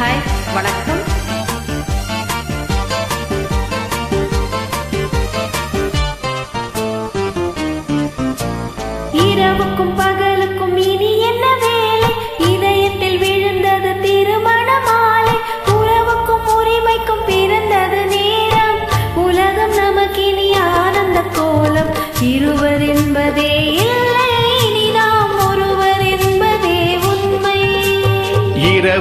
Hi வணக்கம். இரவுக்கும் பகலுக்கும் இனி என்ன வேலை? இதயத்தில் விழுந்தது திருமண மாலை உறவுக்கும் உரிமைக்கும் பிறந்தது நேரம். உலகம் நமக்கினி ஆனந்த கோலம். இருவர் என்பதே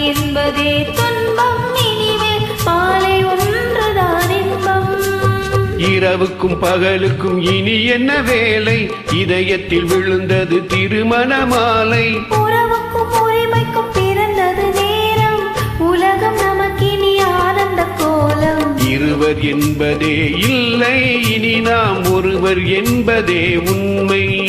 என்பதே துன்பம் இனிமேல் மாலை ஒன்றுதான் இன்பம். இரவுக்கும் பகலுக்கும் இனி என்ன வேலை? இதயத்தில் விழுந்தது திருமண மாலை உறவுக்கும் உரிமைக்கும் பிறந்தது நேரம். உலகம் நமக்கினி ஆனந்த கோலம். இருவர் என்பதே இல்லை. இனி நாம் ஒருவர் என்பதே உண்மை.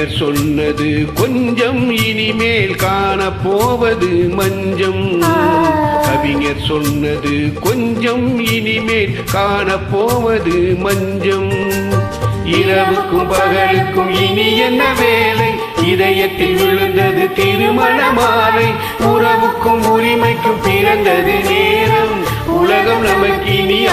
பெயர் சொன்னது கொஞ்சம் இனிமேல் காணப்போவது மஞ்சம். கவிஞர் சொன்னது கொஞ்சம் இனிமேல் காணப்போவது மஞ்சம். இரவுக்கும் பகலுக்கும் இனி என்ன வேலை? இதயத்தில் விழுந்தது திருமண மாலை. உறவுக்கும் உரிமைக்கும் பிறந்தது நேரம். உலகம் நமக்கு இனி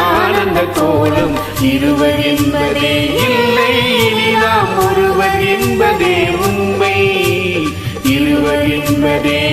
ஆனந்த கோலம் இருவர் என்பதே இல்லை. இனி நாம் ஒருவர் என்பதே உண்மை. இருவர் என்பதே